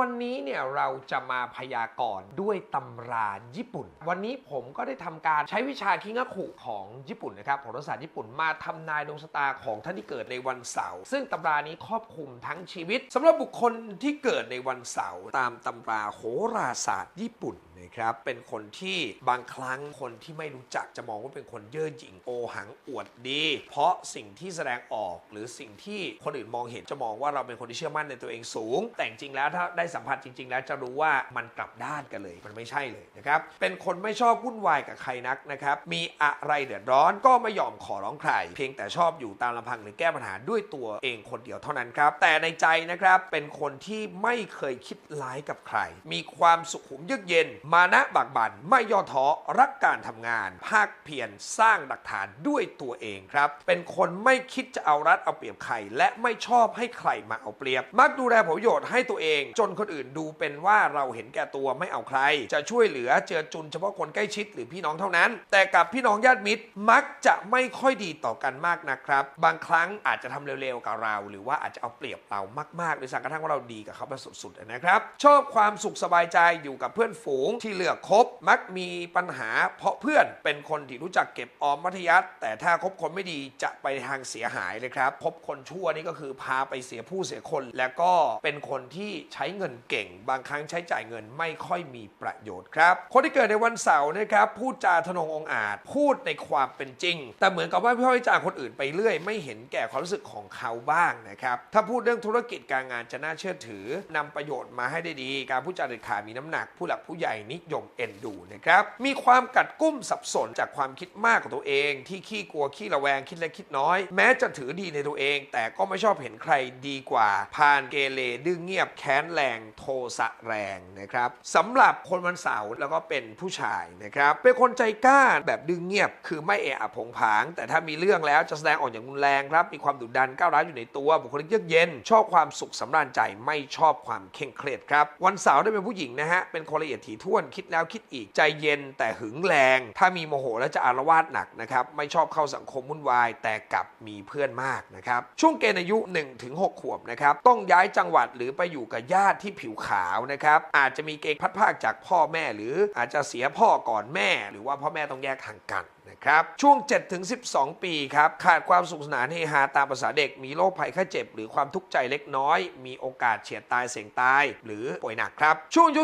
วันนี้เนี่ยเราจะมาพยากรณ์ด้วยตำราญี่ปุ่น วันนี้ผมก็ได้ทำการใช้วิชาคิงะคุของญี่ปุ่นนะครับโหราศาสตร์ญี่ปุ่นมาทำนายดวงชะตาของท่านที่เกิดในวันเสาร์ซึ่งตำรานี้ครอบคลุมทั้งชีวิตสำหรับบุคคลที่เกิดในวันเสาร์ตามตำราโหราศาสตร์ญี่ปุ่นนะครับเป็นคนที่บางครั้งคนที่ไม่รู้จักจะมองว่าเป็นคนเย่อหยิ่งโอหังอวดดี เพราะสิ่งที่แสดงออกหรือสิ่งที่คนอื่นมองเห็นจะมองว่าเราเป็นคนที่เชื่อมั่นในตัวเองสูง แต่จริงแล้วถ้าได้สัมผัสจริง ๆ แล้วจะรู้ว่ามันกลับด้านกันเลยมันไม่ใช่เลยนะครับเป็นคนไม่ชอบวุ่นวายกับใครนักนะครับมีอะไรเดือดร้อนก็ไม่ยอมขอร้องใคร เพียงแต่ชอบอยู่ตามลำพังหรือแก้ปัญหาด้วยตัวเองคนเดียวเท่านั้นครับแต่ในใจนะครับเป็นคนที่ไม่เคยคิดร้ายกับใคร มีความสุขุมเยือกเย็น มานะบักบันไม่ย่อท้อรักการทำงาน ภาคเพียรสร้างหลักฐานด้วยตัวเองครับเป็นคนไม่คิดจะเอารัดเอาเปรียบใคร และไม่ชอบให้ใครมาเอาเปรียบ มักดูแลผลประโยชน์ให้ตัวเอง จนคนอื่นดูเป็นว่าเราเห็นแก่ตัวไม่เอาใคร จะช่วยเหลือเจือจุนเฉพาะคนใกล้ชิดหรือพี่น้องเท่านั้น แต่กับพี่น้องญาติมิตรมักจะไม่ค่อยดีต่อกันมากนะครับ บางครั้งอาจจะทำเร็วๆกับเรา หรือว่าอาจจะเอาเปรียบเรามากๆหรือสังกระทั่งว่าเราดีกับเขาแบบสุดๆนะครับ ชอบความสุขสบายใจอยู่กับเพื่อนฝูงที่เลือกคบมักมีปัญหา เพราะเพื่อนเป็นคนที่รู้จักเก็บออมมัธยัติแต่ถ้าคบคนไม่ดีจะไปทางเสียหายเลยครับคบคนชั่วนี่ก็คือพาไปเสียผู้เสียคน แล้วก็เป็นคนที่ใช้เงินเก่ง บางครั้งใช้จ่ายเงินไม่ค่อยมีประโยชน์ครับ คนที่เกิดในวันเสาร์นะครับพูดจาทะนงองอาจ พูดในความเป็นจริง แต่เหมือนกับว่าพี่ห้อยจาคนอื่นไปเรื่อย ไม่เห็นแก่ความรู้สึกของเขาบ้างนะครับ ถ้าพูดเรื่องธุรกิจการงานจะน่าเชื่อถือนำประโยชน์มาให้ได้ดี การพูดจาเด็ดขาดมีน้ำหนัก ผู้หลักผู้ใหญ่นิยมเอ็นดูนะครับ มีความกัดกุ้มสับสนจากความคิดมากของตัวเอง ที่ขี้กลัวขี้ระแวงคิดเล็กคิดน้อย แม้จะถือดีในตัวเอง แต่ก็ไม่ชอบเห็นใครดีกว่าพานเกเรดื้อเงียบแค้นแรงโทสะแรงนะครับสำหรับคนวันเสาร์แล้วก็เป็นผู้ชายนะครับเป็นคนใจกล้าแบบดื้อเงียบ คือไม่เอะอะผงผาง แต่ถ้ามีเรื่องแล้วจะแสดงออกอย่างรุนแรงครับมีความดุดันก้าวร้าวอยู่ในตัวบุคลิกเยือกเย็น ชอบความสุขสำราญใจไม่ชอบความเคร่งเครียดครับวันเสาร์ได้เป็นผู้หญิงนะฮะเป็นคนละเอียดถี่ถ้วนคิดแล้วคิดอีกใจเย็น แต่หึงแรง ถ้ามีโมโหแล้วจะอารวาสหนักนะครับไม่ชอบเข้าสังคมวุ่นวาย แต่กลับมีเพื่อนมากนะครับช่วงเกณฑ์อายุ 1-6 ขวบนะครับต้องย้ายจังหวัดหรือไปอยู่กับญาติที่ที่ผิวขาวนะครับ อาจจะมีเกณฑ์พัดภาคจากพ่อแม่ หรืออาจจะเสียพ่อก่อนแม่ หรือว่าพ่อแม่ต้องแยกทางกัน นะครับ ช่วง 7-12 ปีครับ ขาดความสุขสนานเฮฮาตามภาษาเด็ก มีโรคภัยไข้เจ็บ หรือความทุกข์ใจเล็กน้อย มีโอกาสเฉียดตายเสี่ยงตาย หรือป่วยหนักครับ ช่วงอายุ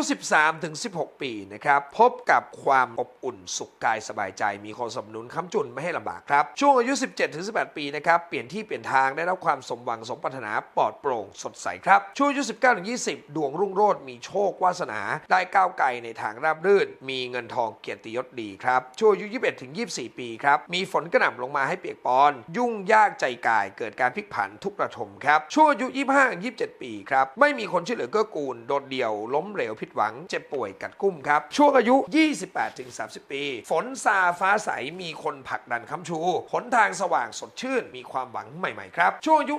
13-16 ปีนะครับ พบกับความอบอุ่นสุขกายสบายใจ มีคนสนับสนุนค้ำจุนไม่ให้ลำบากครับ ช่วงอายุ 17-18 ปีนะครับ เปลี่ยนที่เปลี่ยนทางได้รับความสมหวังสมปรารถนาปลอดโปร่งสดใสครับ ช่วงอายุ 19-20 ดวงรุ่งโรจน์มีโชควาสนา ได้ก้าวไกลในทางราบรื่น มีเงินทองเกียรติยศดีครับ ช่วงอายุ4 ปีครับ มีฝนกระหน่ำลงมาให้เปียกปอน ยุ่งยากใจกาย เกิดการพลิกผันทุกระทมครับช่วงอายุ 25-27 ปีครับ ไม่มีคนช่วยเหลือเกื้อกูล โดดเดี่ยว ล้มเหลวผิดหวัง เจ็บป่วยกัดกุ้มครับ ช่วงอายุ 28-30 ปี ฝนซาฟ้าใส มีคนผลักดันค้ำชูหนทางสว่างสดชื่น มีความหวังใหม่ๆครับ ช่วงอายุ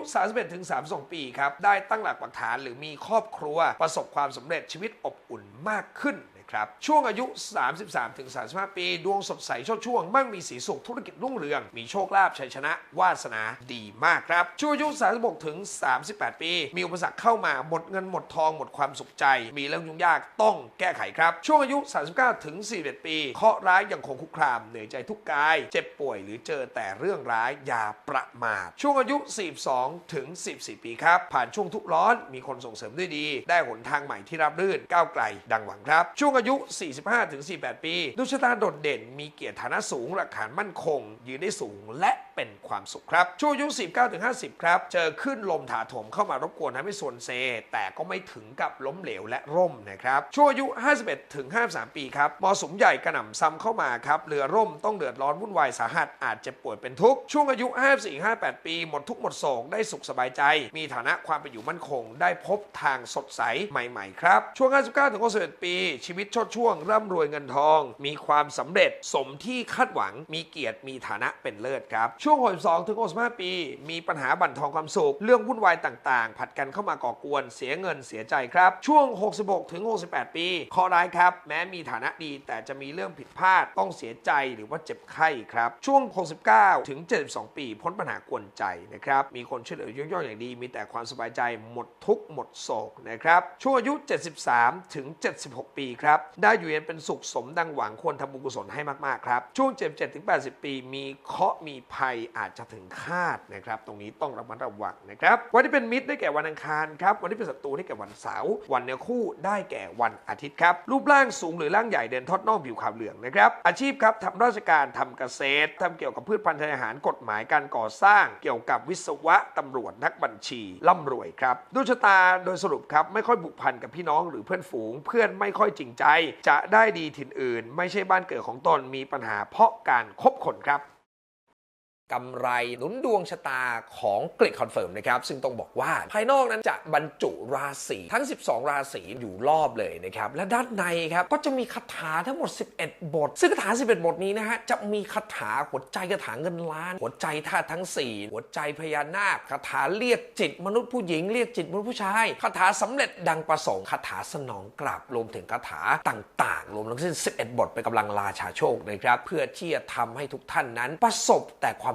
31-32 ปีครับ ได้ตั้งหลักปักฐานหรือมีครอบครัว ประสบความสำเร็จชีวิตอบอุ่นมากขึ้น ครับ ช่วงอายุ 33ถึง35 ปี ดวงสดใสโชดช่วง มั่งมีสีสุขธุรกิจรุ่งเรือง มีโชคลาภชัยชนะ วาสนาดีมากครับ ช่วงอายุ 36ถึง38 ปี มีอุปสรรคเข้ามาหมดเงินหมดทองหมดความสุขใจ มีเรื่องยุ่งยากต้องแก้ไขครับ ช่วงอายุ 39ถึง41 ปีเคราะห์ร้ายยังคงคุกคามเหนื่อยใจทุกกาย เจ็บป่วยหรือเจอแต่เรื่องร้ายอย่าประมาทช่วงอายุ 42ถึง44ปีครับ ผ่านช่วงทุกร้อนมีคนส่งเสริมด้วยดี ได้หนทางใหม่ที่ราบรื่นก้าวไกลดังหวังครับช่วงอายุ 45-48 ปีดวงชะตาโดดเด่นมีเกียรติฐานะสูงหลักฐานมั่นคงยืนได้สูงและ เป็นความสุขครับ ช่วงอายุ49ถึง50 ครับ เจอขึ้นลมถาโถมเข้ามารบกวนทำให้ส่วนเซ แต่ก็ไม่ถึงกับล้มเหลวและร่มนะครับช่วงอายุ 51ถึง53 ปีครับมรสุมใหญ่กระหน่ำซ้ำเข้ามาครับเรือร่มต้องเดือดร้อนวุ่นวายสาหัสอาจเจ็บป่วยเป็นทุกข์ช่วงอายุ 54 58 ปี หมดทุกหมดโศกได้สุขสบายใจ มีฐานะความเป็นอยู่มั่นคง ได้พบทางสดใสใหม่ๆครับช่วง 59ถึง61 ปี ชีวิตชดช่วงร่ำรวยเงินทอง มีความสำเร็จสมที่คาดหวังมีเกียรติมีฐานะเป็นเลิศครับช่วง 62 ถึง 65 ปี มีปัญหาบั่นทอนความสุข เรื่องวุ่นวายต่างๆ ผัดกันเข้ามาก่อกวน เสียเงินเสียใจครับ ช่วง 66 ถึง 68 ปีข้อร้ายครับ แม้มีฐานะดีแต่จะมีเรื่องผิดพลาด ต้องเสียใจหรือว่าเจ็บไข้ครับ ช่วง 69 ถึง 72 ปี พ้นปัญหากวนใจนะครับ มีคนช่วยเหลือย่องอย่างดี มีแต่ความสบายใจ หมดทุกข์หมดโศกนะครับ ช่วงอายุ 73 ถึง 76 ปีครับ ได้อยู่เย็นเป็นสุขสมดังหวังควรทำบุญกุศลให้มากๆครับ ช่วง 77 ถึง 80 ปี มีเคาะมีภัยอาจจะถึงคาดนะครับ ตรงนี้ต้องระมัดระวังนะครับ วันที่เป็นมิตรได้แก่วันอังคารครับ วันที่เป็นศัตรูได้แก่วันเสาร์ วันเนื้อคู่ได้แก่วันอาทิตย์ครับ รูปร่างสูงหรือร่างใหญ่เดินทอดน่องผิวขาวเหลืองนะครับ อาชีพครับทำราชการทำเกษตรทำเกี่ยวกับพืชพันธุ์ทางอาหารกฎหมายการก่อสร้าง เกี่ยวกับวิศวะตำรวจนักบัญชีร่ำรวยครับดวงชะตาโดยสรุปครับไม่ค่อยผูกพันกับพี่น้องหรือเพื่อนฝูง เพื่อนไม่ค่อยจริงใจ จะได้ดีถิ่นอื่น ไม่ใช่บ้านเกิดของตนมีปัญหาเพราะการคบคนครับ กำไรหนุนดวงชะตาของกริดคอนเฟิร์มนะครับ ซึ่งต้องบอกว่าภายนอกนั้นจะบรรจุราศีทั้ง 12 ราศีอยู่รอบเลยนะครับ และด้านในครับ ก็จะมีคาถาทั้งหมด 11 บท ซึ่งคาถา 11 บทนี้นะฮะ จะมีคาถาหัวใจคาถาเงินล้าน หัวใจธาตุทั้ง 4 หัวใจพญานาคคาถาเรียกจิตมนุษย์ผู้หญิงเรียกจิตมนุษย์ผู้ชายคาถาสำเร็จดังประสงค์คาถาสนองกลับรวมถึงคาถาต่างๆ รวมทั้งสิ้น 11 บทเป็นกำลังราชาโชคนะครับเพื่อที่จะทำให้ทุกท่านนั้นประสบแต่ความ